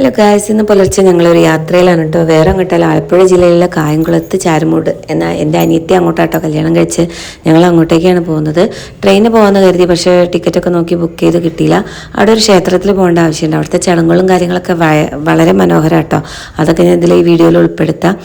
Hello guys ഇന്ന് പുലർച്ചെ ഞങ്ങളൊരു യാത്രയിലാണ് കേട്ടോ വേറെ അങ്ങോട്ടല്ല ആലപ്പുഴ ജില്ലയിലെ കായംകുളത്ത് ചാരുമൂട് എന്ന എന്റെ അനിയത്തി അങ്ങോട്ടാട്ടോ കല്യാണം കഴിച്ച് ഞങ്ങൾ അങ്ങോട്ടേക്കാണ് പോകുന്നത്. ട്രെയിന് പോകാമെന്ന് കരുതി പക്ഷേ ടിക്കറ്റൊക്കെ നോക്കി ബുക്ക് ചെയ്ത് കിട്ടിയില്ല. അവിടെ ഒരു ക്ഷേത്രത്തിൽ പോകേണ്ട ആവശ്യമുണ്ട്. അവിടുത്തെ ചടങ്ങുകളും കാര്യങ്ങളൊക്കെ വളരെ മനോഹരം കേട്ടോ അതൊക്കെ ഞാൻ ഇതിൽ ഈ വീഡിയോയിൽ ഉൾപ്പെടുത്താം.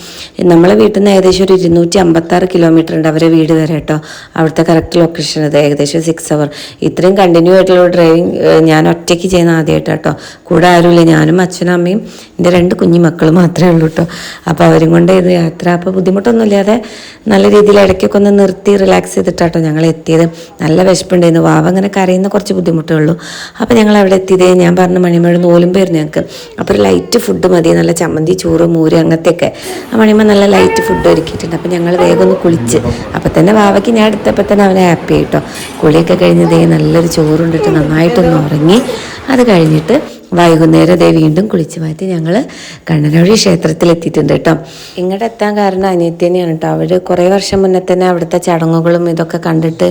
നമ്മളെ വീട്ടിൽ നിന്ന് ഏകദേശം ഒരു ഇരുന്നൂറ്റി അമ്പത്താറ് കിലോമീറ്റർ ഉണ്ട് അവരെ വീട് വരെ കേട്ടോ അവിടുത്തെ കറക്റ്റ് ലൊക്കേഷൻ അത് ഏകദേശം സിക്സ് അവർ ഇത്രയും കണ്ടിന്യൂ ആയിട്ടുള്ള ഡ്രൈവിങ് ഞാൻ ഒറ്റയ്ക്ക് ചെയ്യുന്ന ആദ്യമായിട്ട് കേട്ടോ കൂടെ ആരുമില്ല ഞാനും അച്ഛനും അമ്മയും എന്റെ രണ്ട് കുഞ്ഞു മക്കൾ മാത്രമേ ഉള്ളൂ കേട്ടോ അപ്പോൾ അവരും കൊണ്ട് ഇത് യാത്ര അപ്പോൾ ബുദ്ധിമുട്ടൊന്നുമില്ലാതെ നല്ല രീതിയിൽ ഇടയ്ക്കൊക്കെ ഒന്ന് നിർത്തി റിലാക്സ് ചെയ്തിട്ടാട്ടോ ഞങ്ങൾ എത്തിയത്. നല്ല വിശപ്പുണ്ടായിരുന്നു. വാവ അങ്ങനെ കരയുന്ന കുറച്ച് ബുദ്ധിമുട്ടേ ഉള്ളൂ. അപ്പോൾ ഞങ്ങൾ അവിടെ എത്തിയത്. ഞാൻ പറഞ്ഞ മണിമഴ നോലുമ്പായിരുന്നു ഞങ്ങൾക്ക് അപ്പോൾ ഒരു ലൈറ്റ് ഫുഡ് മതി നല്ല ചമ്മന്തി ചോറ് മൂര് അങ്ങനത്തെയൊക്കെ. ആ മണിമ നല്ല ലൈറ്റ് ഫുഡ് ഒരുക്കിയിട്ടുണ്ട്. അപ്പോൾ ഞങ്ങൾ വേഗം ഒന്ന് കുളിച്ച്. അപ്പോൾ തന്നെ വാവയ്ക്ക് ഞാൻ എടുത്തപ്പോൾ തന്നെ അവനെ ഹാപ്പി ആയിട്ടോ കുളിയൊക്കെ കഴിഞ്ഞതേ നല്ലൊരു ചോറുണ്ടിട്ട് നന്നായിട്ടൊന്ന് ഉറങ്ങി. അത് കഴിഞ്ഞിട്ട് വൈകുന്നേരം ദേ വീണ്ടും കുളിച്ച് മാറ്റി ഞങ്ങൾ കണ്ണനവഴി ക്ഷേത്രത്തിൽ എത്തിയിട്ടുണ്ട് കേട്ടോ. ഇങ്ങോട്ട് എത്താൻ കാരണം അനിയത്തിനെയാണ് കേട്ടോ. അവർ കുറേ വർഷം മുന്നേ തന്നെ അവിടുത്തെ ചടങ്ങുകളും ഇതൊക്കെ കണ്ടിട്ട്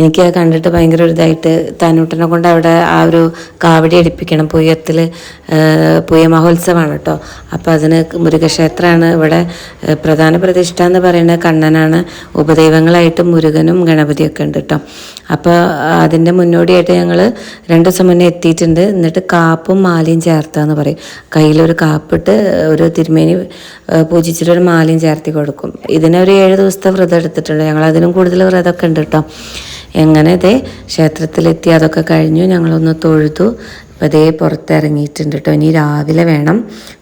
എനിക്ക് കണ്ടിട്ട് ഭയങ്കര ഒരു ഇതായിട്ട് താനൂട്ടനെ കൊണ്ട് അവിടെ ആ ഒരു കാവടി അടിപ്പിക്കണം പുയ്യത്തിൽ പുയ്യ മഹോത്സവമാണ് കേട്ടോ. അപ്പോൾ അതിന് മുരുകക്ഷേത്രമാണ് ഇവിടെ പ്രധാന പ്രതിഷ്ഠ എന്ന് പറയുന്നത്. കണ്ണനാണ് ഉപദൈവങ്ങളായിട്ട് മുരുകനും ഗണപതിയൊക്കെ ഉണ്ട് കേട്ടോ. അപ്പോൾ അതിന്റെ മുന്നോടിയായിട്ട് ഞങ്ങൾ രണ്ട് ദിവസം മുന്നേ എത്തിയിട്ടുണ്ട്. എന്നിട്ട് കാപ്പും മാലയും ചേർത്താന്ന് പറയും. കയ്യിലൊരു കാപ്പിട്ട് ഒരു തിരുമേനി പൂജിച്ചിട്ട് ഒരു മാലയും ചേർത്തി കൊടുക്കും. ഇതിനൊരു ഏഴ് ദിവസത്തെ വ്രതം എടുത്തിട്ടുണ്ട്. ഞങ്ങൾ അതിനും കൂടുതൽ വ്രതമൊക്കെ ഉണ്ട് കേട്ടോ എങ്ങനെ ഇതേ ക്ഷേത്രത്തിലെത്തി അതൊക്കെ കഴിഞ്ഞു. ഞങ്ങളൊന്ന് തൊഴുതു. അപ്പോൾ അതേ പുറത്തിറങ്ങിയിട്ടുണ്ട് കേട്ടോ ഇനി രാവിലെ വേണം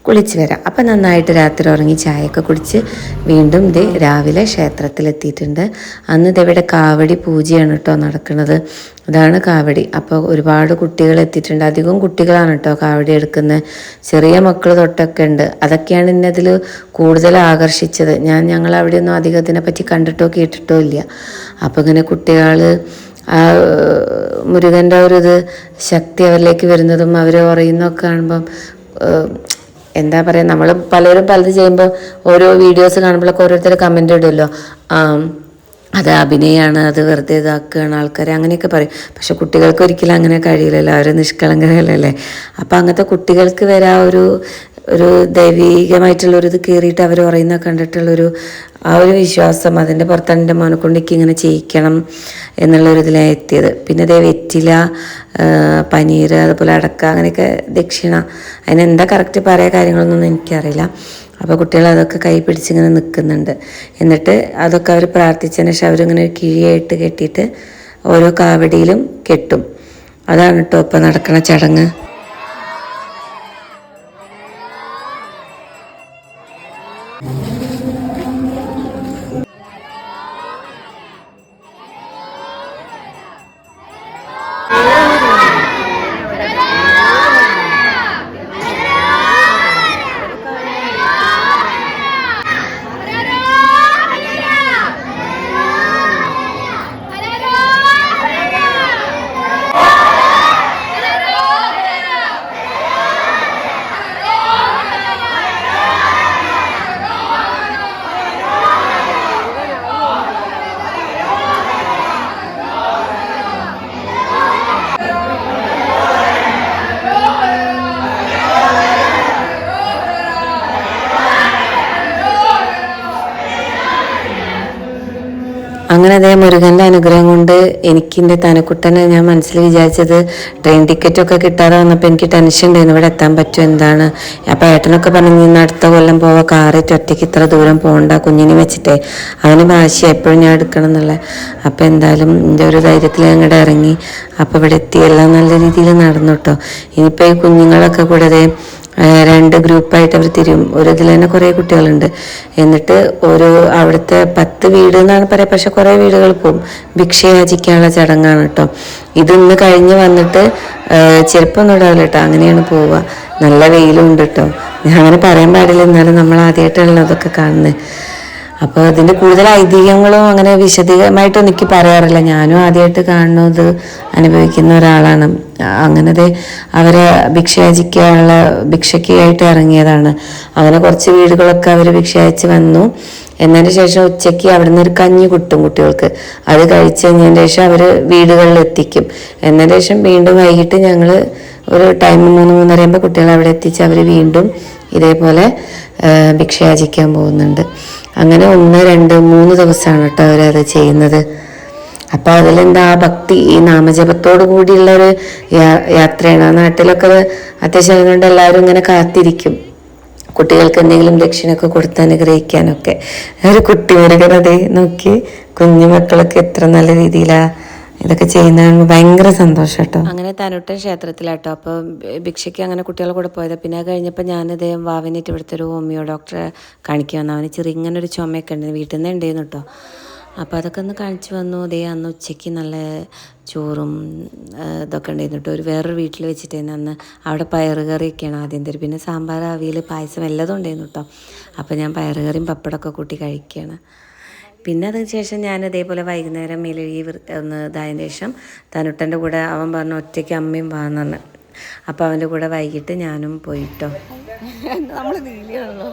കുളിച്ച് വരാം അപ്പം നന്നായിട്ട് രാത്രി ഉറങ്ങി ചായയൊക്കെ കുടിച്ച് വീണ്ടും ഇതേ രാവിലെ ക്ഷേത്രത്തിലെത്തിയിട്ടുണ്ട്. അന്ന് ഇതെവിടെ കാവടി പൂജയാണ് കേട്ടോ നടക്കുന്നത്. അതാണ് കാവടി. അപ്പോൾ ഒരുപാട് കുട്ടികൾ എത്തിയിട്ടുണ്ട്. അധികം കുട്ടികളാണ് കേട്ടോ കാവടി എടുക്കുന്നത്. ചെറിയ മക്കൾ തൊട്ടൊക്കെ ഉണ്ട്. അതൊക്കെയാണ് എന്നെ അതിൽ കൂടുതൽ ആകർഷിച്ചത്. ഞാൻ ഞങ്ങൾ അവിടെയൊന്നും അധികം ഇതിനെപ്പറ്റി കണ്ടിട്ടോ കേട്ടിട്ടോ ഇല്ല. അപ്പോൾ ഇങ്ങനെ കുട്ടികൾ ആ മുരുകന്റെ ഒരു ഇത് ശക്തി അവരിലേക്ക് വരുന്നതും അവർ ഉറയുന്നതൊക്കെ കാണുമ്പം എന്താ പറയുക നമ്മൾ പലരും പലത് ചെയ്യുമ്പോൾ ഓരോ വീഡിയോസ് കാണുമ്പോഴൊക്കെ ഓരോരുത്തർ കമന്റ് ഇടുമല്ലോ അത് അഭിനയമാണ് അത് വെറുതെ ഇതാക്കുകയാണ് ആൾക്കാർ അങ്ങനെയൊക്കെ പറയും. പക്ഷെ കുട്ടികൾക്ക് ഒരിക്കലും അങ്ങനെ കഴിയില്ലല്ലോ അവർ നിഷ്കളങ്കരല്ലേ? അപ്പം അങ്ങനത്തെ കുട്ടികൾക്ക് വരെ ഒരു ഒരു ദൈവീകമായിട്ടുള്ളൊരു ഇത് കയറിയിട്ട് അവർ പറയുന്ന കണ്ടിട്ടുള്ളൊരു ആ ഒരു വിശ്വാസം അതിന്റെ ഭർത്താവിന്റെ മോനെ കൊണ്ട് എനിക്ക് ഇങ്ങനെ ചെയ്യിക്കണം എന്നുള്ളൊരു ഇതിലാണ് എത്തിയത്. പിന്നെ അതേ വെറ്റില പനീർ അതുപോലെ അടക്ക അങ്ങനെയൊക്കെ ദക്ഷിണ. അതിനെന്താ കറക്റ്റ് പറയാ കാര്യങ്ങളൊന്നും എനിക്കറിയില്ല. അപ്പോൾ കുട്ടികൾ അതൊക്കെ കൈ പിടിച്ചിങ്ങനെ നിൽക്കുന്നുണ്ട്. എന്നിട്ട് അതൊക്കെ അവർ പ്രാർത്ഥിച്ചതിന് ശേഷം അവരിങ്ങനെ കിഴിയായിട്ട് കെട്ടിയിട്ട് ഓരോ കാവടിയിലും കെട്ടും. അതാണ് കേട്ടോ ഇപ്പം നടക്കുന്ന ചടങ്ങ്. അങ്ങനെ അതേ മുരുകന്റെ അനുഗ്രഹം കൊണ്ട് എനിക്ക് എന്റെ തനക്കുട്ടനെ ഞാൻ മനസ്സിൽ വിചാരിച്ചത് ട്രെയിൻ ടിക്കറ്റൊക്കെ കിട്ടാതെ വന്നപ്പോൾ എനിക്ക് ടെൻഷൻ ഉണ്ടായിരുന്നു. ഇവിടെ എത്താൻ പറ്റും എന്താണ്? അപ്പോൾ ഏട്ടനൊക്കെ പറഞ്ഞു നിന്ന് അടുത്ത കൊല്ലം പോവാ. കാറിട്ട് ഒറ്റയ്ക്ക് ഇത്ര ദൂരം പോകണ്ട കുഞ്ഞിനെ വെച്ചിട്ടേ. അവന് ഭാഷ എപ്പോഴും ഞാൻ എടുക്കണം എന്നുള്ള അപ്പോൾ എന്തായാലും എന്റെ ഒരു ധൈര്യത്തിൽ അങ്ങോട്ട് ഇറങ്ങി. അപ്പോൾ ഇവിടെ എത്തി എല്ലാം നല്ല രീതിയിൽ നടന്നു കേട്ടോ ഇനിയിപ്പോൾ ഈ കുഞ്ഞുങ്ങളൊക്കെ കൂടെ രണ്ട് ഗ്രൂപ്പായിട്ട് അവർ തിരിയും. ഒരു ഇതിൽ തന്നെ കുറേ കുട്ടികളുണ്ട്. എന്നിട്ട് ഒരു അവിടുത്തെ പത്ത് വീട് എന്നാണ് പറയുക പക്ഷെ കുറേ വീടുകൾ പോകും ഭിക്ഷയാചിക്കാനുള്ള ചടങ്ങാണ് കേട്ടോ. ഇത് ഇന്ന് കഴിഞ്ഞ് വന്നിട്ട് ചെരുപ്പൊന്നും ഇടാവില്ല കേട്ടോ. അങ്ങനെയാണ് പോവുക. നല്ല വെയിലും ഉണ്ട് കേട്ടോ. ഞാൻ അങ്ങനെ പറയാൻ പാടില്ല. എന്നാലും നമ്മൾ ആദ്യമായിട്ടാണല്ലോ അതൊക്കെ കാണുന്നത്. അപ്പോൾ അതിന്റെ കൂടുതൽ ഐതിഹ്യങ്ങളും അങ്ങനെ വിശദീകരമായിട്ട് എനിക്ക് പറയാറില്ല. ഞാനും ആദ്യമായിട്ട് കാണുന്നത് അനുഭവിക്കുന്ന ഒരാളാണ്. അങ്ങനെ ദേ അവരെ ഭിക്ഷയാചിക്കാനുള്ള ഭിക്ഷയ്ക്കായിട്ട് ഇറങ്ങിയതാണ്. അങ്ങനെ കുറച്ച് വീടുകളൊക്കെ അവർ ഭിക്ഷയച്ച് വന്നു. എന്നതിന് ശേഷം ഉച്ചയ്ക്ക് അവിടെ നിന്ന് ഒരു കഞ്ഞി കിട്ടും കുട്ടികൾക്ക്. അത് കഴിച്ച് കഴിഞ്ഞതിന് ശേഷം അവർ വീടുകളിൽ എത്തിക്കും എന്നതിന് ശേഷം വീണ്ടും വൈകിട്ട് ഞങ്ങൾ ഒരു ടൈം മൂന്ന് മൂന്നര കുട്ടികളെ അവിടെ എത്തിച്ച് അവർ വീണ്ടും ഇതേപോലെ ഭിക്ഷയാചിക്കാൻ പോകുന്നുണ്ട്. അങ്ങനെ ഒന്ന് രണ്ട് മൂന്ന് ദിവസമാണ് കേട്ടോ അവരത് ചെയ്യുന്നത്. അപ്പൊ അതിലെന്താ ആ ഭക്തി ഈ നാമജപത്തോടു കൂടിയുള്ള ഒരു യാ- യാത്രയാണ്. ആ നാട്ടിലൊക്കെ അത് അത്യാവശ്യം കൊണ്ട് എല്ലാവരും ഇങ്ങനെ കാത്തിരിക്കും. കുട്ടികൾക്ക് എന്തെങ്കിലും ലക്ഷ്യമൊക്കെ കൊടുത്ത് അനുഗ്രഹിക്കാനൊക്കെ. ഒരു കുട്ടി മുരുകനതെ നോക്കി കുഞ്ഞു മക്കളൊക്കെ എത്ര നല്ല രീതിയിലാ ഇതൊക്കെ ചെയ്യുന്ന ഭയങ്കര സന്തോഷം കേട്ടോ. അങ്ങനെ തനുട്ടൻ ക്ഷേത്രത്തിലാട്ടോ. അപ്പോൾ ഭിക്ഷയ്ക്ക് അങ്ങനെ കുട്ടികളെ കൂടെ പോയത്. പിന്നെ കഴിഞ്ഞപ്പോൾ ഞാനിത് വാവിനിട്ട് ഇവിടുത്തെ ഒരു ഹോമിയോ ഡോക്ടറെ കാണിക്കാൻ വന്നു. അവന് ചെറിയ ഇങ്ങനെ ഒരു ചുമയൊക്കെ ഉണ്ട്. വീട്ടിൽ നിന്ന് ഉണ്ടായിരുന്നു കേട്ടോ അപ്പോൾ അതൊക്കെ ഒന്ന് കാണിച്ചു വന്നു. ദേ അന്ന് ഉച്ചയ്ക്ക് നല്ല ചോറും ഇതൊക്കെ ഉണ്ടായിരുന്നു ഒരു വേറൊരു വീട്ടിൽ വെച്ചിട്ടായിരുന്നു അന്ന് അവിടെ പയറുകറിയൊക്കെയാണ് ആദ്യം തരും. പിന്നെ സാമ്പാർ അവിയൽ പായസം എല്ലാതും ഉണ്ടായിരുന്നു കേട്ടോ. അപ്പോൾ ഞാൻ പയറുകറിയും പപ്പടമൊക്കെ കൂട്ടി കഴിക്കുകയാണ്. പിന്നെ അതിന് ശേഷം ഞാൻ ഇതേപോലെ വൈകുന്നേരം മെലുകി വൃ- ഒന്ന് ഇതായതിനു ശേഷം തനുട്ടന്റെ കൂടെ അവൻ പറഞ്ഞു ഒറ്റയ്ക്ക് അമ്മയും വാന്ന് അപ്പം അപ്പോൾ അവന്റെ കൂടെ വൈകിട്ട് ഞാനും പോയിട്ടോ നീലിയാണല്ലോ.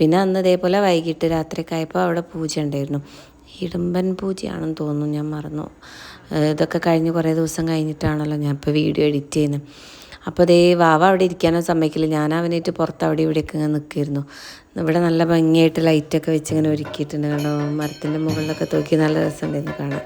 പിന്നെ അന്ന് ഇതേപോലെ വൈകിട്ട് രാത്രിയൊക്കെ ആയപ്പോൾ അവിടെ പൂജ ഉണ്ടായിരുന്നു. ഇടുമ്പൻ പൂജയാണെന്ന് തോന്നുന്നു ഞാൻ മറന്നു. ഇതൊക്കെ കഴിഞ്ഞ് കുറേ ദിവസം കഴിഞ്ഞിട്ടാണല്ലോ ഞാൻ ഇപ്പോൾ വീഡിയോ എഡിറ്റ് ചെയ്യുന്നത് അപ്പോൾ ദേ വാവ അവിടെ ഇരിക്കാനോ സമ്മതിക്കില്ല. ഞാൻ അവനായിട്ട് പുറത്ത് അവിടെ ഇവിടെയൊക്കെ ഇങ്ങനെ നിൽക്കുമായിരുന്നു ഇവിടെ നല്ല ഭംഗിയായിട്ട് ലൈറ്റൊക്കെ വെച്ച് ഇങ്ങനെ ഒരുക്കിയിട്ടുണ്ട്. കാരണം മരത്തിന്റെ മുകളിലൊക്കെ തൂക്കി നല്ല രസം രസമുണ്ടായിരുന്നു കാണാൻ.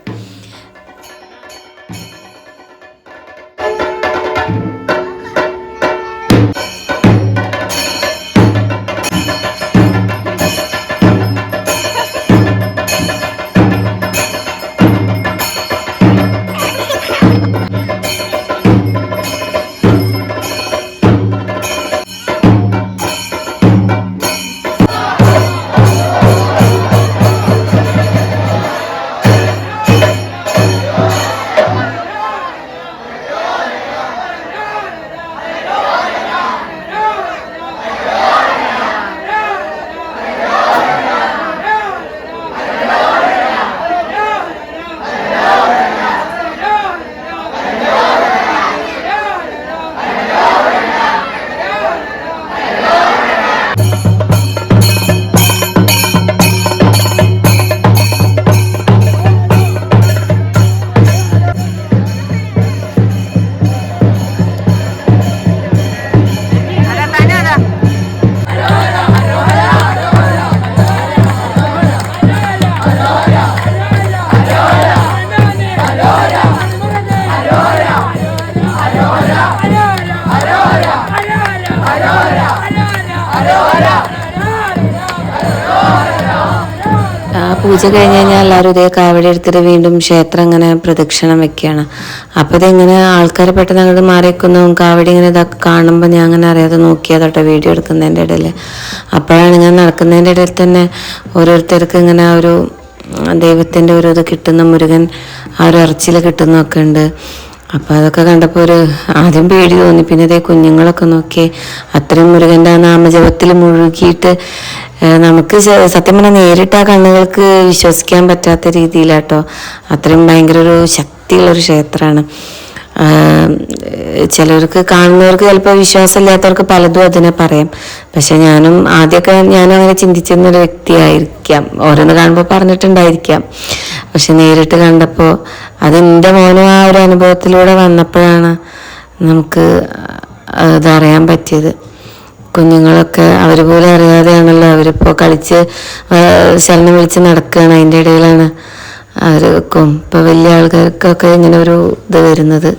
പൂജ കഴിഞ്ഞ് കഴിഞ്ഞാൽ എല്ലാവരും ഇതേ കാവടി എടുത്തിട്ട് വീണ്ടും ക്ഷേത്രം ഇങ്ങനെ പ്രദക്ഷിണം വെക്കുകയാണ് അപ്പോൾ ഇതിങ്ങനെ ആൾക്കാർ പെട്ടെന്ന് അങ്ങോട്ട് മാറിക്കുന്നു കാവടി ഇങ്ങനെ ഇതൊക്കെ കാണുമ്പോൾ ഞാൻ അങ്ങനെ അറിയാതെ നോക്കിയതോട്ടോ വീഡിയോ എടുക്കുന്നതിന്റെ ഇടയിൽ അപ്പോഴാണ് ഇങ്ങനെ നടക്കുന്നതിന്റെ ഇടയിൽ തന്നെ ഓരോരുത്തർക്ക് ഇങ്ങനെ ഒരു ദൈവത്തിന്റെ ഒരു ഇത് കിട്ടുന്ന മുരുകൻ ആ ഒരു ഇറച്ചിൽ കിട്ടുന്നൊക്കെ ഉണ്ട്. അപ്പോൾ അതൊക്കെ കണ്ടപ്പോൾ ഒരു ആദ്യം പേടി തോന്നി. പിന്നെ അതേ കുഞ്ഞുങ്ങളൊക്കെ നോക്കി. അത്രയും മുരുകന്റെ ആ നാമജപത്തിൽ മുഴുകിയിട്ട് നമുക്ക് സത്യം പറഞ്ഞാൽ നേരിട്ട് ആ കണ്ണുകൾക്ക് വിശ്വസിക്കാൻ പറ്റാത്ത രീതിയിലാട്ടോ. അത്രയും ഭയങ്കര ഒരു ശക്തിയുള്ളൊരു ക്ഷേത്രമാണ്. ചിലർക്ക് കാണുന്നവർക്ക് ചിലപ്പോൾ വിശ്വാസമില്ലാത്തവർക്ക് പലതും അതിനെ പറയാം. പക്ഷെ ഞാനും ആദ്യമൊക്കെ ഞാനും അങ്ങനെ ചിന്തിച്ചിരുന്നൊരു വ്യക്തിയായിരിക്കാം. ഓരോന്ന് കാണുമ്പോൾ പറഞ്ഞിട്ടുണ്ടായിരിക്കാം. പക്ഷെ നേരിട്ട് കണ്ടപ്പോൾ അതെന്റെ മോനും ആ ഒരു അനുഭവത്തിലൂടെ വന്നപ്പോഴാണ് നമുക്ക് അതറിയാൻ പറ്റിയത്. കുഞ്ഞുങ്ങളൊക്കെ അവർ പോലും അറിയാതെയാണല്ലോ അവരിപ്പോൾ കളിച്ച് ശരണം വിളിച്ച് നടക്കുകയാണ് അതിന്റെ ഇടയിലാണ് അവർക്കും ഇപ്പോൾ വലിയ ആൾക്കാർക്കൊക്കെ ഇങ്ങനെ ഒരു ഇത് വരുന്നത്.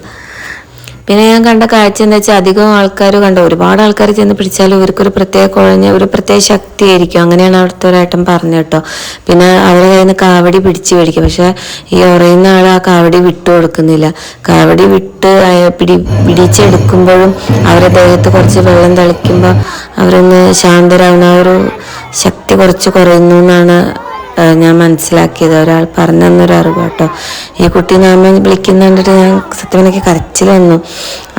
പിന്നെ ഞാൻ കണ്ട കാഴ്ച എന്താ വെച്ചാൽ അധികം ആൾക്കാർ കണ്ട? ഒരുപാട് ആൾക്കാർ ചെന്ന് പിടിച്ചാലും ഇവർക്കൊരു പ്രത്യേക കുഴഞ്ഞ ഒരു പ്രത്യേക ശക്തിയായിരിക്കും. അങ്ങനെയാണ് അവിടുത്തെ ഒരേട്ടൻ പറഞ്ഞു കേട്ടോ. പിന്നെ അവരെ കയ്യിൽ നിന്ന് കാവടി പിടിച്ച് മേടിക്കും. പക്ഷെ ഈ ഉറയുന്ന ആൾ ആ കാവടി വിട്ടു കൊടുക്കുന്നില്ല. കാവടി വിട്ട് പിടി പിടിച്ചെടുക്കുമ്പോഴും അവരെ ദേഹത്ത് കുറച്ച് വെള്ളം തളിക്കുമ്പോൾ അവരൊന്ന് ശാന്തരാകുന്ന ആ ഒരു ശക്തി കുറച്ച് കുറയുന്നു എന്നാണ് ഞാൻ മനസ്സിലാക്കിയത്. ഒരാൾ പറഞ്ഞു തന്നൊരു അറിവ് കേട്ടോ ഈ കുട്ടി നാമ വിളിക്കുന്ന കണ്ടിട്ട് ഞാൻ സത്യം എനിക്ക് കരച്ചിൽ വന്നു.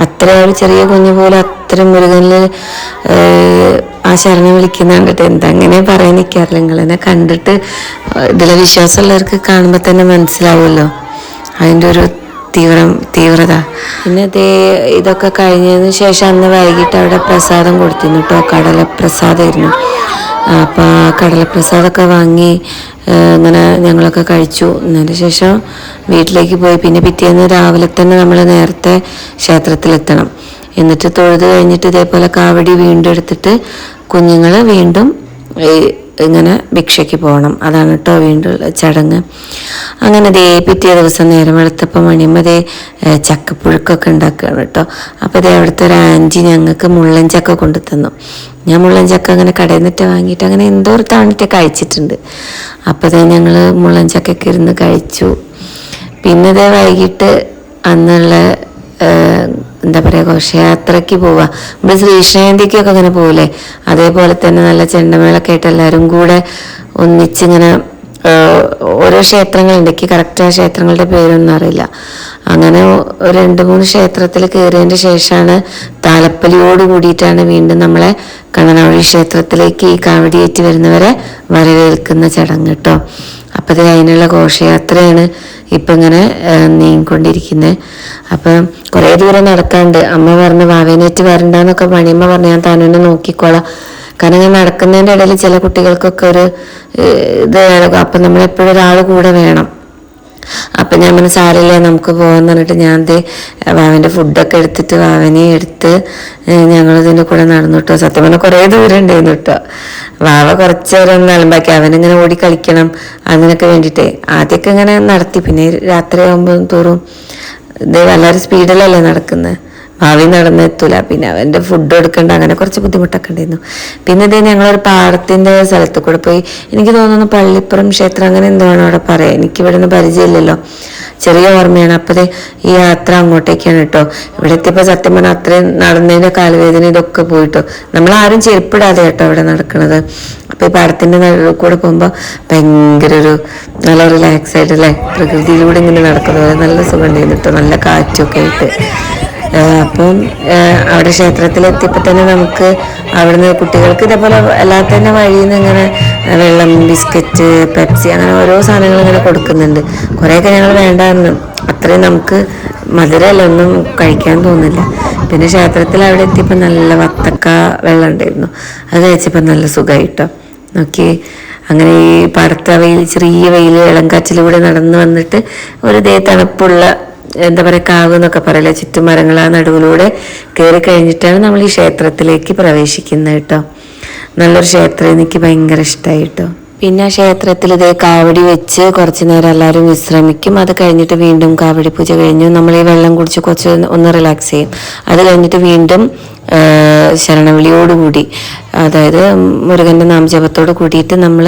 അത്ര ഒരു ചെറിയ കുഞ്ഞു പോലെ അത്ര മുരുകനിൽ ആ ശരണം വിളിക്കുന്ന കണ്ടിട്ട് എന്താ അങ്ങനെ പറയാൻ നിൽക്കാറില്ല നിങ്ങൾ എന്നെ കണ്ടിട്ട് ഇതിലെ വിശ്വാസമുള്ളവർക്ക് കാണുമ്പോൾ തന്നെ മനസ്സിലാവുമല്ലോ. അതിന്റെ ഒരു തീവ്രം തീവ്രത. പിന്നെ ദേ ഇതൊക്കെ കഴിഞ്ഞതിന് ശേഷം അന്ന് വൈകിട്ട് അവിടെ പ്രസാദം കൊടുത്തിരുന്നു കേട്ടോ കടലപ്രസാദമായിരുന്നു അപ്പോൾ കടലപ്രസാദമൊക്കെ വാങ്ങി അങ്ങനെ ഞങ്ങളൊക്കെ കഴിച്ചു. എന്നതിന് ശേഷം വീട്ടിലേക്ക് പോയി. പിന്നെ പിറ്റേന്ന് രാവിലെ തന്നെ നമ്മൾ നേരത്തെ ക്ഷേത്രത്തിലെത്തണം. എന്നിട്ട് തൊഴുത് കഴിഞ്ഞിട്ട് ഇതേപോലെ കാവടി വീണ്ടും എടുത്തിട്ട് കുഞ്ഞുങ്ങൾ വീണ്ടും ഇങ്ങനെ ഭിക്ഷയ്ക്ക് പോകണം. അതാണ് കേട്ടോ വീണ്ടുള്ള ചടങ്ങ്. അങ്ങനെ ദേ പിറ്റേ ദിവസം നേരം ദേ ഏ, ചക്കപ്പുഴുക്കൊക്കെ ഉണ്ടാക്കുകയാണ് കേട്ടോ അപ്പോൾ ദേ അവിടുത്തെ ഒരു ആന്റി ഞങ്ങൾക്ക് മുള്ളൻ ചക്ക കൊണ്ടു തന്നു ഞാൻ മുള്ളൻ ചക്ക അങ്ങനെ കടയിൽ നിന്നിട്ട് വാങ്ങിയിട്ട് അങ്ങനെ എന്തോ ഒരു തവണത്തെ കഴിച്ചിട്ടുണ്ട്. അപ്പോൾ ദേ ഞങ്ങൾ മുള്ളൻ ചക്കയൊക്കെ ഇരുന്ന് കഴിച്ചു. പിന്നെ ദേ വൈകിട്ട് അന്നുള്ള എന്താ പറയുക ഘോഷയാത്രയ്ക്ക് പോവുക നമ്മൾ ശ്രീശാന്തിക്കൊക്കെ അങ്ങനെ പോകില്ലേ അതേപോലെ തന്നെ നല്ല ചെണ്ടമേളൊക്കെ ആയിട്ട് എല്ലാവരും കൂടെ ഒന്നിച്ചിങ്ങനെ ഓരോ ക്ഷേത്രങ്ങളുണ്ട്. എനിക്ക് കറക്റ്റ് ആ ക്ഷേത്രങ്ങളുടെ പേരൊന്നും അറിയില്ല. അങ്ങനെ രണ്ട് മൂന്ന് ക്ഷേത്രത്തിൽ കയറിയതിന്റെ ശേഷമാണ് താലപ്പലിയോട് കൂടിയിട്ടാണ് വീണ്ടും നമ്മളെ കണ്ണനാവഴി ക്ഷേത്രത്തിലേക്ക് ഈ കാവടിയേറ്റ് വരുന്നവരെ വരവേൽക്കുന്ന ചടങ്ങ് കേട്ടോ. അപ്പം അതിനുള്ള ഘോഷയാത്രയാണ് ഇപ്പം ഇങ്ങനെ നീങ്ങിക്കൊണ്ടിരിക്കുന്നത് അപ്പം കുറേ ദൂരം നടക്കാണ്ട് അമ്മ പറഞ്ഞ് വാവേനേറ്റ് വരണ്ടെന്നൊക്കെ മണിയമ്മ പറഞ്ഞു. ഞാൻ തന്നെ നോക്കിക്കോളാം. കാരണം ഞാൻ നടക്കുന്നതിന്റെ ഇടയിൽ ചില കുട്ടികൾക്കൊക്കെ ഒരു ഇത് അപ്പം നമ്മളെപ്പോഴും ഒരാൾ കൂടെ വേണം. അപ്പം ഞാൻ പറഞ്ഞു സാരില്ല നമുക്ക് പോകാമെന്ന് പറഞ്ഞിട്ട് ഞാൻ ദേ വാവന്റെ ഫുഡൊക്കെ എടുത്തിട്ട് വാവനെ എടുത്ത് ഞങ്ങളിതിന്റെ കൂടെ നടന്നു കേട്ടോ സത്യം പറഞ്ഞാൽ കുറേ ദൂരം ഉണ്ടായിരുന്നു കേട്ടോ വാവ കുറച്ച് നേരം ഒന്ന് അലമ്പാക്കി അവനിങ്ങനെ ഓടി കളിക്കണം അതിനൊക്കെ വേണ്ടിയിട്ട്. ആദ്യമൊക്കെ ഇങ്ങനെ നടത്തി പിന്നെ രാത്രി ആകുമ്പോൾ തോറും ഇത് വളരെ സ്പീഡിലല്ലേ നടക്കുന്നത് ഭാവി നടന്നെത്തൂല പിന്നെ അവന്റെ ഫുഡ് എടുക്കണ്ട അങ്ങനെ കുറച്ച് ബുദ്ധിമുട്ടൊക്കെ ഉണ്ടായിരുന്നു. പിന്നെ ഇത് ഞങ്ങളൊരു പാടത്തിന്റെ സ്ഥലത്ത് കൂടെ പോയി. എനിക്ക് തോന്നുന്നു പള്ളിപ്പുറം ക്ഷേത്രം അങ്ങനെ എന്താണ് അവിടെ പറയാം. എനിക്ക് ഇവിടെ നിന്ന് പരിചയമില്ലല്ലോ. ചെറിയ ഓർമ്മയാണ്. അപ്പോൾ ഈ യാത്ര അങ്ങോട്ടേക്കാണ് കേട്ടോ. ഇവിടെ എത്തിയപ്പോൾ സത്യം പറഞ്ഞാൽ അത്രയും നടന്നതിന്റെ കാലുവേദന ഇതൊക്കെ പോയിട്ടോ. നമ്മൾ ആരും ചെരുപ്പിടാതെ കേട്ടോ അവിടെ നടക്കുന്നത് അപ്പോൾ ഈ പാടത്തിന്റെ നടുവിൽ കൂടെ പോകുമ്പോൾ ഭയങ്കര ഒരു നല്ല റിലാക്സ് ആയിട്ട് അല്ലേ പ്രകൃതിയിലൂടെ ഇങ്ങനെ നടക്കുന്നത് നല്ല സുഖം ഉണ്ടായിരുന്നു കേട്ടോ. നല്ല കാറ്റൊക്കെ ആയിട്ട്. അപ്പം അവിടെ ക്ഷേത്രത്തിലെത്തിയപ്പോൾ തന്നെ നമുക്ക് അവിടുന്ന് കുട്ടികൾക്ക് ഇതേപോലെ അല്ലാതെ തന്നെ വഴിയിൽ നിന്ന് ഇങ്ങനെ വെള്ളം ബിസ്ക്കറ്റ് പെപ്സി അങ്ങനെ ഓരോ സാധനങ്ങൾ ഇങ്ങനെ കൊടുക്കുന്നുണ്ട്. കുറേയൊക്കെ ഞങ്ങൾ വേണ്ടായിരുന്നു അത്രയും നമുക്ക് മധുരമല്ല ഒന്നും കഴിക്കാൻ തോന്നില്ല. പിന്നെ ക്ഷേത്രത്തിൽ അവിടെ എത്തിയപ്പോൾ നല്ല വത്തക്ക വെള്ളം ഉണ്ടായിരുന്നു. അത് കഴിച്ചപ്പോൾ നല്ല സുഖമായിട്ടോ നോക്കി അങ്ങനെ ഈ പടുത്ത വെയിൽ ചെറിയ വെയിൽ ഇളങ്കാച്ചിലൂടെ നടന്നു വന്നിട്ട് ഒരു ദേ തണുപ്പുള്ള എന്താ പറയുക കാവ് എന്നൊക്കെ പറയില്ല ചുറ്റുമരങ്ങൾ ആ നടുവിലൂടെ കയറി കഴിഞ്ഞിട്ടാണ് നമ്മൾ ഈ ക്ഷേത്രത്തിലേക്ക് പ്രവേശിക്കുന്നത് കേട്ടോ. നല്ലൊരു ക്ഷേത്രം എനിക്ക് ഭയങ്കര ഇഷ്ടമായി കേട്ടോ. പിന്നെ ക്ഷേത്രത്തിൽ ഇതേ കാവടി വെച്ച് കുറച്ച് നേരം എല്ലാവരും വിശ്രമിക്കും. അത് കഴിഞ്ഞിട്ട് വീണ്ടും കാവടി പൂജ കഴിഞ്ഞു. നമ്മൾ ഈ വെള്ളം കുടിച്ച് കുറച്ച് ഒന്ന് റിലാക്സ് ചെയ്യും. അത് കഴിഞ്ഞിട്ട് വീണ്ടും ശരണവിളിയോടുകൂടി അതായത് മുരുകന്റെ നാമജപത്തോട് കൂടിയിട്ട് നമ്മൾ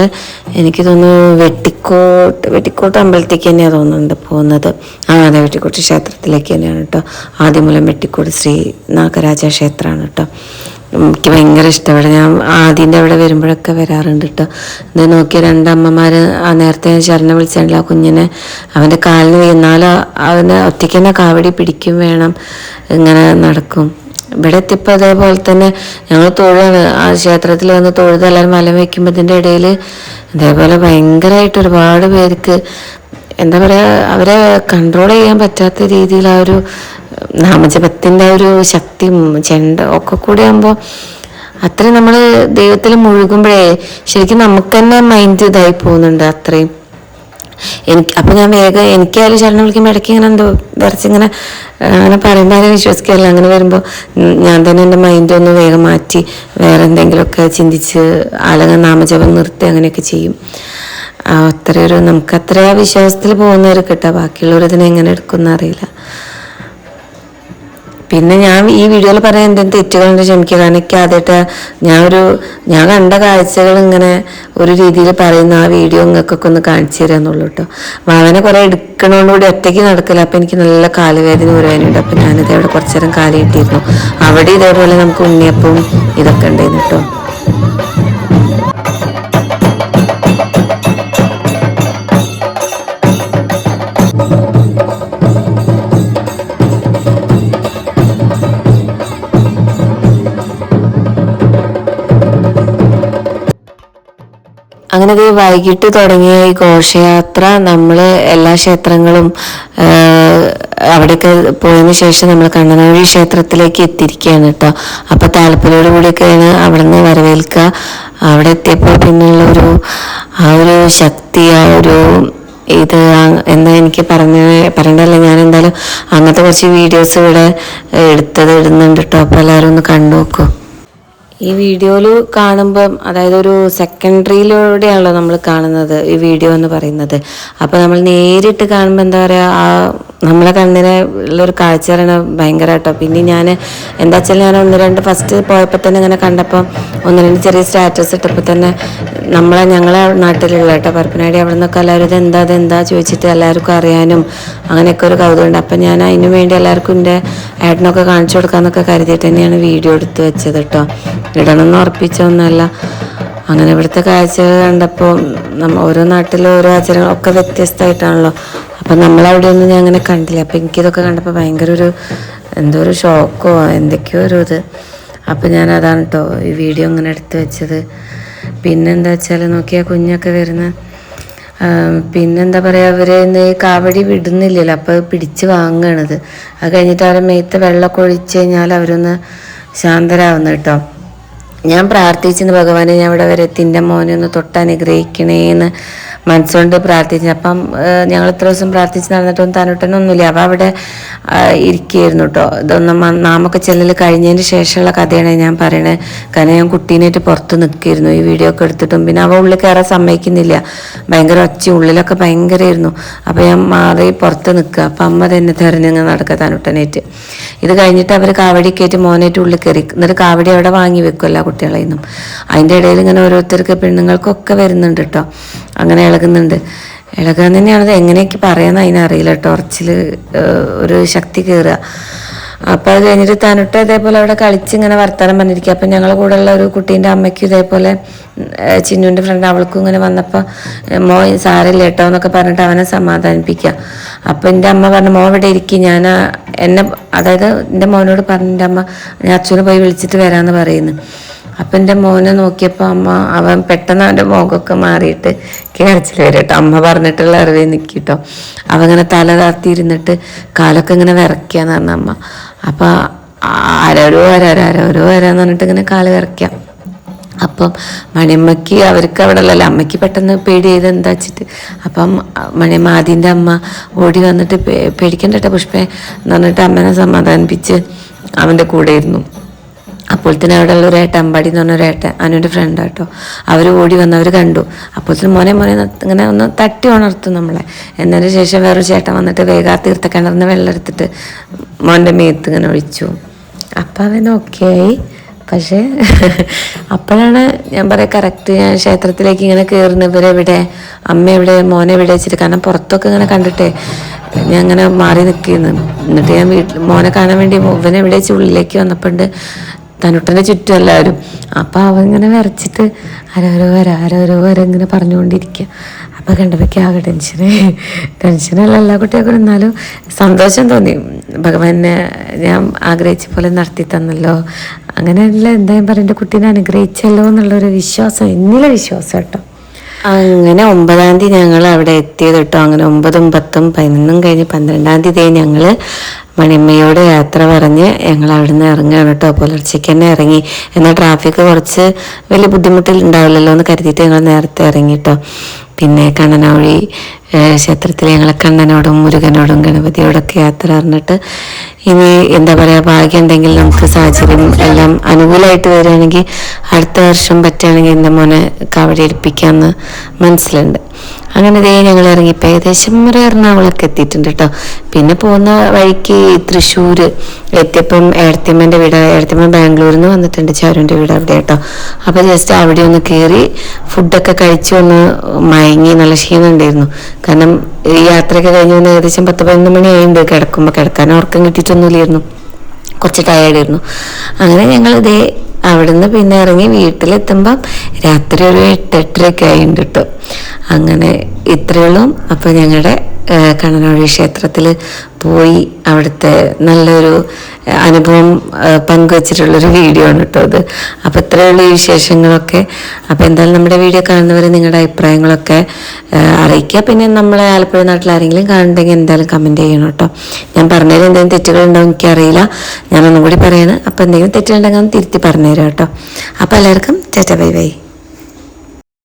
എനിക്ക് തോന്നുന്നു വെട്ടിക്കോട്ട് വെട്ടിക്കോട്ട് അമ്പലത്തേക്ക് തന്നെയാണ് തോന്നുന്നുണ്ട് പോകുന്നത്. ആ അതെ വെട്ടിക്കോട്ട് ക്ഷേത്രത്തിലേക്ക് തന്നെയാണ് കേട്ടോ. ആദ്യമൂലം വെട്ടിക്കോട് ശ്രീ നാഗരാജ ക്ഷേത്രമാണ് കേട്ടോ. എനിക്ക് ഭയങ്കര ഇഷ്ടപ്പെടും ഞാൻ ആദ്യന്റെ അവിടെ വരുമ്പോഴൊക്കെ വരാറുണ്ട് കേട്ടോ ഇത് നോക്കിയ രണ്ടമ്മമാർ ആ നേരത്തെ ഞാൻ ശരണം വിളിച്ചിട്ടില്ല ആ കുഞ്ഞിനെ. അവന്റെ കാലിന് വീണാലും അവന് ഒറ്റയ്ക്ക് തന്നെ കാവടി പിടിക്കും വേണം. ഇങ്ങനെ നടക്കും. ഇവിടെ എത്തിയപ്പോൾ അതേപോലെ തന്നെ ഞങ്ങൾ തൊഴുതാണ് ആ ക്ഷേത്രത്തിൽ വന്ന് തൊഴുത് എല്ലാവരും വലം വയ്ക്കുമ്പോൾ ഇതിന്റെ ഇടയിൽ ഇതേപോലെ ഭയങ്കരമായിട്ട് ഒരുപാട് പേർക്ക് എന്താ പറയുക അവരെ കൺട്രോൾ ചെയ്യാൻ പറ്റാത്ത രീതിയിൽ ആ ഒരു നാമജപത്തിന്റെ ഒരു ശക്തിയും ചെണ്ട ഒക്കെ കൂടി ആകുമ്പോൾ അത്രയും നമ്മൾ ദൈവത്തിൽ മുഴുകുമ്പോഴേ ശരിക്കും നമുക്ക് തന്നെ മൈൻഡ് ഇതായി പോകുന്നുണ്ട് അത്രയും എനിക്ക് അപ്പം ഞാൻ വേഗം എനിക്കായാലും ശരണം വിളിക്കുമ്പോൾ ഇടയ്ക്ക് ഇങ്ങനെ എന്തോ ആ, അങ്ങനെ പറയുമ്പോൾ ആരും വിശ്വസിക്കാറില്ല അങ്ങനെ വരുമ്പോൾ ഞാൻ തന്നെ എന്റെ മൈൻഡ് ഒന്ന് വേഗം മാറ്റി വേറെ എന്തെങ്കിലുമൊക്കെ ചിന്തിച്ച് അലങ്ങ നാമജപം നിർത്തി അങ്ങനെയൊക്കെ ചെയ്യും. അത്ര ഒരു നമുക്ക് അത്ര ആ വിശ്വാസത്തിൽ പോകുന്നവർ കേട്ടോ. ബാക്കിയുള്ളവർ ഇതിനെ എങ്ങനെ എടുക്കുമെന്ന് അറിയില്ല. പിന്നെ ഞാൻ ഈ വീഡിയോയിൽ പറയാൻ എന്തെങ്കിലും തെറ്റുകളുണ്ട് ക്ഷമിക്കുക. കാരണം എനിക്ക് ആദ്യമായിട്ട് ഞാൻ ഒരു ഞാൻ കണ്ട കാഴ്ചകൾ ഇങ്ങനെ ഒരു രീതിയിൽ പറയുന്ന ആ വീഡിയോ നിങ്ങൾക്കൊക്കെ ഒന്ന് കാണിച്ചു തരാന്നുള്ളൂ കേട്ടോ. വാവനെ കുറേ എടുക്കണോടുകൂടി ഒറ്റയ്ക്ക് നടക്കില്ല. അപ്പം എനിക്ക് നല്ല കാലുവേദന ഉരുവാനുണ്ട് അപ്പം ഞാനിത് അവിടെ കുറച്ചു നേരം കാലി കിട്ടിയിരുന്നു അവിടെ ഇതേപോലെ നമുക്ക് ഉണ്ണിയപ്പവും ഇതൊക്കെ ഉണ്ടായിരുന്നു കേട്ടോ. അങ്ങനെ വൈകിട്ട് തുടങ്ങിയ ഈ ഘോഷയാത്ര നമ്മൾ എല്ലാ ക്ഷേത്രങ്ങളും അവിടെയൊക്കെ പോയതിന് ശേഷം നമ്മൾ കണ്ണനാഴി ക്ഷേത്രത്തിലേക്ക് എത്തിയിരിക്കുകയാണ് കേട്ടോ. അപ്പൊ താല്പര്യോട് കൂടിയൊക്കെയാണ് അവിടെ നിന്ന് വരവേൽക്കുക. അവിടെ എത്തിയപ്പോൾ പിന്നെയുള്ള ഒരു ആ ഒരു ശക്തി ആ ഒരു ഇത് എന്താ എനിക്ക് പറഞ്ഞ പറയണ്ടല്ല ഞാൻ എന്തായാലും അങ്ങനത്തെ കുറച്ച് വീഡിയോസ് ഇവിടെ എടുത്തത് ഇടുന്നുണ്ട് കേട്ടോ. അപ്പോൾ എല്ലാവരും ഒന്ന് കണ്ടു നോക്കൂ. ഈ വീഡിയോയിൽ കാണുമ്പം അതായത് ഒരു സെക്കൻഡറിയിലൂടെയാണല്ലോ നമ്മൾ കാണുന്നത് ഈ വീഡിയോ എന്ന് പറയുന്നത്. അപ്പോൾ നമ്മൾ നേരിട്ട് കാണുമ്പോൾ എന്താ പറയുക ആ നമ്മളെ കണ്ണിനെ ഉള്ളൊരു കാഴ്ച പറയണത് ഭയങ്കരമായിട്ടോ പിന്നെ ഞാൻ എന്താ വെച്ചാൽ ഞാൻ ഒന്ന് രണ്ട് ഫസ്റ്റ് പോയപ്പോൾ തന്നെ ഇങ്ങനെ കണ്ടപ്പം ഒന്ന് രണ്ട് ചെറിയ സ്റ്റാറ്റസ് ഇട്ടപ്പോൾ തന്നെ നമ്മളെ ഞങ്ങളെ നാട്ടിലുള്ള കേട്ടോ പരപ്പനാടി അവിടെ നിന്നൊക്കെ എല്ലാവരും ഇത് എന്താ അതെന്താ ചോദിച്ചിട്ട് എല്ലാവർക്കും അറിയാനും അങ്ങനെയൊക്കെ ഒരു കൗതുകമുണ്ട് അപ്പം ഞാൻ അതിനു വേണ്ടി എല്ലാവർക്കും എന്റെ ഏട്ടനൊക്കെ കാണിച്ചു കൊടുക്കാമെന്നൊക്കെ കരുതിയിട്ട് തന്നെയാണ് വീഡിയോ എടുത്ത് വെച്ചത് കേട്ടോ. ഇടണമെന്ന് ഉറപ്പിച്ചൊന്നുമല്ല. അങ്ങനെ ഇവിടുത്തെ കാഴ്ച കണ്ടപ്പോൾ നമ്മ ഓരോ നാട്ടിലും ഓരോ ആചാരങ്ങളൊക്കെ വ്യത്യസ്തമായിട്ടാണല്ലോ. അപ്പം നമ്മളവിടെയൊന്നും ഞാൻ അങ്ങനെ കണ്ടില്ല. അപ്പം എനിക്കിതൊക്കെ കണ്ടപ്പോൾ ഭയങ്കര ഒരു എന്തോ ഒരു ഷോക്കോ എന്തൊക്കെയോ ഒരു ഇത്. അപ്പം ഞാൻ അതാണ് കേട്ടോ ഈ വീഡിയോ ഇങ്ങനെ എടുത്ത് വെച്ചത്. പിന്നെന്താ വെച്ചാൽ നോക്കിയാൽ കുഞ്ഞൊക്കെ വരുന്ന പിന്നെന്താ പറയുക അവർ ഇന്ന് ഈ കാവടി വിടുന്നില്ലല്ലോ. അപ്പോൾ പിടിച്ച് വാങ്ങണത്. അത് കഴിഞ്ഞിട്ട് അവരെ മേത്ത് വെള്ളമൊക്കെ ഒഴിച്ച് കഴിഞ്ഞാൽ അവരൊന്ന് ശാന്തരാവുന്നു കേട്ടോ ഞാൻ പ്രാർത്ഥിച്ചിരുന്നു ഭഗവാനെ ഞാൻ ഇവിടെ വരെ തിന്റെ മോനെ ഒന്ന് തൊട്ട് അനുഗ്രഹിക്കണേന്ന്. മനസ്സുകൊണ്ട് പ്രാർത്ഥിച്ചു. അപ്പം ഞങ്ങൾ ഇത്ര ദിവസം പ്രാർത്ഥിച്ച് നടന്നിട്ടൊന്നും തന്നിട്ടൊന്നുമില്ല. അവ അവിടെ ഇരിക്കുകയായിരുന്നു കേട്ടോ ഇതൊന്നും നാമൊക്കെ ചെല്ലൽ കഴിഞ്ഞതിന് ശേഷമുള്ള കഥയാണ് ഞാൻ പറയണത് കാരണം ഞാൻ കുട്ടീനായിട്ട് പുറത്ത് നിൽക്കുകയായിരുന്നു. ഈ വീഡിയോ ഒക്കെ എടുത്തിട്ടും പിന്നെ അവ ഉള്ളിൽ കയറാൻ സമ്മതിക്കുന്നില്ല. ഭയങ്കര ഒച്ച ഉള്ളിലൊക്കെ ഭയങ്കരമായിരുന്നു. അപ്പോൾ ഞാൻ മാറി പുറത്ത് നിൽക്കുക. അപ്പം അമ്മ തന്നെ തെരഞ്ഞങ്ങ് നടക്കുക തനുട്ടനായിട്ട് ഇത് കഴിഞ്ഞിട്ട് അവർ കാവടി കയറ്റി മോനായിട്ട് ഉള്ളിൽ കയറി. എന്നിട്ട് കാവടി അവിടെ വാങ്ങി വെക്കുമല്ലോ കുട്ടികളെ നിന്നും അതിന്റെ ഇടയിൽ ഇങ്ങനെ ഓരോരുത്തർക്ക് പെണ്ണുങ്ങൾക്കൊക്കെ വരുന്നുണ്ട് കേട്ടോ അങ്ങനെ ഇളകുന്നുണ്ട്. ഇളകാൻ തന്നെയാണത് എങ്ങനെയൊക്കെ പറയാന്ന് അതിനറിയില്ല ടോർച്ചിൽ ഒരു ശക്തി കയറുക അപ്പോൾ അത് കഴിഞ്ഞിട്ട് തനുട്ട് ഇതേപോലെ അവിടെ കളിച്ച് ഇങ്ങനെ വർത്തമാനം പറഞ്ഞിരിക്കുക. അപ്പം ഞങ്ങളുടെ കൂടെ ഉള്ള ഒരു കുട്ടീന്റെ അമ്മയ്ക്കും ഇതേപോലെ ചിന്നുവിന്റെ ഫ്രണ്ട് അവൾക്കും ഇങ്ങനെ വന്നപ്പോൾ മോ സാരല്ല കേട്ടോ എന്നൊക്കെ പറഞ്ഞിട്ട് അവനെ സമാധാനിപ്പിക്കുക. അപ്പം എന്റെ അമ്മ പറഞ്ഞു മോ ഇവിടെ ഇരിക്കും. ഞാൻ എന്നെ അതായത് എന്റെ മോനോട് പറഞ്ഞു എന്റെ അമ്മ ഞാൻ അച്ഛനെ പോയി വിളിച്ചിട്ട് വരാമെന്ന് പറയുന്നു. അപ്പം എന്റെ മോനെ നോക്കിയപ്പോൾ അമ്മ അവൻ പെട്ടെന്ന് അവന്റെ മുഖമൊക്കെ മാറിയിട്ട് കയറച്ചിൽ വരും കേട്ടോ. അമ്മ പറഞ്ഞിട്ടുള്ള അറിവേ നിൽക്കിട്ടോ അവൻ ഇങ്ങനെ തല താത്തിയിരുന്നിട്ട് കാലൊക്കെ ഇങ്ങനെ വിറയ്ക്കാന്ന് പറഞ്ഞ അമ്മ. അപ്പം ആരോരോ ആരോരോ ആരോരോ ആരാന്ന് പറഞ്ഞിട്ട് ഇങ്ങനെ കാൽ വിറയ്ക്കാം. അപ്പം മണിയമ്മയ്ക്ക് അവർക്ക് അവിടെ ഉള്ളല്ലോ അമ്മയ്ക്ക് പെട്ടെന്ന് പേടി ചെയ്ത് എന്താ വെച്ചിട്ട്? അപ്പം മണിയമ്മ ആദ്യന്റെ അമ്മ ഓടി വന്നിട്ട് പേടിക്കണ്ട കേട്ടോ പുഷ്പേ. എന്ന് പറഞ്ഞിട്ട് അമ്മനെ സമാധാനിപ്പിച്ച് അവന്റെ കൂടെ ഇരുന്നു. അപ്പോഴത്തേനും അവിടെ ഉള്ള ഒരു അമ്പാടി എന്ന് പറഞ്ഞ ഒരു അനുവിന്റെ ഫ്രണ്ട് കേട്ടോ അവർ ഓടി വന്ന് അവർ കണ്ടു. അപ്പോൾ തന്നെ മോനെ മോനെ ഇങ്ങനെ ഒന്ന് തട്ടി ഉണർത്തും നമ്മളെ. എന്നതിന് ശേഷം വേറൊരു ചേട്ടൻ വന്നിട്ട് വേഗാ തീർത്ത കിണറിന് വെള്ളം എടുത്തിട്ട് മോന്റെ മേത്ത് ഇങ്ങനെ ഒഴിച്ചു. അപ്പം അവൻ ഓക്കെ ആയി പക്ഷേ അപ്പോഴാണ് ഞാൻ പറയാം കറക്റ്റ് ഞാൻ ക്ഷേത്രത്തിലേക്ക് ഇങ്ങനെ കയറുന്ന ഇവരെവിടെ? അമ്മ എവിടെ? മോനെ എവിടെ വെച്ചിട്ട്? കാരണം പുറത്തൊക്കെ ഇങ്ങനെ കണ്ടിട്ടേ ഞാൻ അങ്ങനെ മാറി നിൽക്കുന്നു. എന്നിട്ട് ഞാൻ വീട്ടിൽ മോനെ കാണാൻ വേണ്ടി ഇവനെ എവിടെ വെച്ച് ഉള്ളിലേക്ക് വന്നപ്പോണ്ട് തനുട്ടന്റെ ചുറ്റും എല്ലാവരും. അപ്പം അവൻ ഇങ്ങനെ വരച്ചിട്ട് ആരോരോ വര ആരോരോ വര ഇങ്ങനെ പറഞ്ഞുകൊണ്ടിരിക്കുക അപ്പം കണ്ടപ്പോഴേക്ക് ആകെ ടെൻഷന്. ടെൻഷനല്ല എല്ലാ കുട്ടികൾക്കും എന്നാലും സന്തോഷം തോന്നി. ഭഗവാനെ ഞാൻ ആഗ്രഹിച്ച പോലെ നടത്തി തന്നല്ലോ. അങ്ങനെയല്ല എന്തായാലും പറയും എന്റെ കുട്ടീനെ അനുഗ്രഹിച്ചല്ലോ എന്നുള്ളൊരു വിശ്വാസം എന്നിലെ വിശ്വാസം കേട്ടോ. അങ്ങനെ ഒമ്പതാം തീയതി ഞങ്ങൾ അവിടെ എത്തിയത് കേട്ടോ. അങ്ങനെ ഒമ്പതും പത്തും പതിനൊന്നും കഴിഞ്ഞ് പന്ത്രണ്ടാം തീയതി ഞങ്ങൾ മണിയമ്മയോട് യാത്ര പറഞ്ഞ് ഞങ്ങൾ അവിടുന്ന് ഇറങ്ങുകയാണ് കേട്ടോ. പുലർച്ചയ്ക്ക് തന്നെ ഇറങ്ങി. എന്നാൽ ട്രാഫിക് കുറച്ച് വലിയ ബുദ്ധിമുട്ടിൽ ഉണ്ടാവില്ലല്ലോ എന്ന് കരുതിയിട്ട് ഞങ്ങൾ നേരത്തെ ഇറങ്ങി കേട്ടോ. പിന്നെ കണ്ണനവഴി ക്ഷേത്രത്തിൽ ഞങ്ങൾ കണ്ണനോടും മുരുകനോടും ഗണപതിയോടൊക്കെ യാത്ര പറഞ്ഞിട്ട് ഇനി എന്താ പറയുക ഭാഗ്യം ഉണ്ടെങ്കിൽ നമുക്ക് സാഹചര്യം എല്ലാം അനുകൂലമായിട്ട് വരികയാണെങ്കിൽ അടുത്ത വർഷം പറ്റുകയാണെങ്കിൽ എന്റെ മോനെ കവടി എടുപ്പിക്കാമെന്ന് മനസ്സിലുണ്ട്. അങ്ങനെ ഇതേ ഞങ്ങൾ ഇറങ്ങി ഇപ്പം ഏകദേശം ഒരു എറണാകുളമൊക്കെ എത്തിയിട്ടുണ്ട് കേട്ടോ. പിന്നെ പോകുന്ന വഴിക്ക് തൃശ്ശൂർ എത്തിയപ്പം ഏഴത്തിമ്മന്റെ വീട് ഏടത്തിയമ്മ ബാംഗ്ലൂരിൽ നിന്ന് വന്നിട്ടുണ്ട് ചാരുവിന്റെ വീട് അവിടെ കേട്ടോ. അപ്പോൾ ജസ്റ്റ് അവിടെ ഒന്ന് കയറി ഫുഡൊക്കെ കഴിച്ച് ഒന്ന് മയങ്ങി നല്ല ക്ഷീണം ഉണ്ടായിരുന്നു കാരണം യാത്രയൊക്കെ കഴിഞ്ഞ് വന്ന് ഏകദേശം പത്ത് പതിനൊന്ന് മണിയായിട്ടുണ്ട് കിടക്കുമ്പോൾ കിടക്കാൻ ഉറക്കം കിട്ടിയിട്ടൊന്നുമില്ലായിരുന്നു. കുറച്ച് ടയേർഡായിരുന്നു അങ്ങനെ ഞങ്ങൾ ഇതേ അവിടുന്ന് പിന്നെ ഇറങ്ങി വീട്ടിലെത്തുമ്പം രാത്രി ഒരു എട്ട് എട്ടരയൊക്കെ ആയിട്ടുണ്ട് കേട്ടോ അങ്ങനെ ഇത്രയുള്ളൂ. അപ്പോൾ ഞങ്ങളുടെ കണ്ണനോഴി ക്ഷേത്രത്തിൽ പോയി അവിടുത്തെ നല്ലൊരു അനുഭവം പങ്കുവച്ചിട്ടുള്ളൊരു വീഡിയോ ആണ് കേട്ടോ അത്. അപ്പോൾ ഇത്രയുള്ള ഈ വിശേഷങ്ങളൊക്കെ. അപ്പോൾ എന്തായാലും നമ്മുടെ വീഡിയോ കാണുന്നവർ നിങ്ങളുടെ അഭിപ്രായങ്ങളൊക്കെ അറിയിക്കുക. പിന്നെ നമ്മളെ ആലപ്പുഴ നാട്ടിൽ ആരെങ്കിലും കാണുന്നുണ്ടെങ്കിൽ എന്തായാലും കമന്റ് ചെയ്യണം കേട്ടോ. ഞാൻ പറഞ്ഞതിൽ എന്തെങ്കിലും തെറ്റുകളുണ്ടോ എനിക്കറിയില്ല. ഞാനൊന്നും കൂടി പറയണം. അപ്പോൾ എന്തെങ്കിലും തെറ്റുകളുണ്ടെങ്കിൽ ഒന്ന് തിരുത്തി പറഞ്ഞുതരാം കേട്ടോ. അപ്പോൾ എല്ലാവർക്കും ചേച്ചാ ബൈ ബൈ.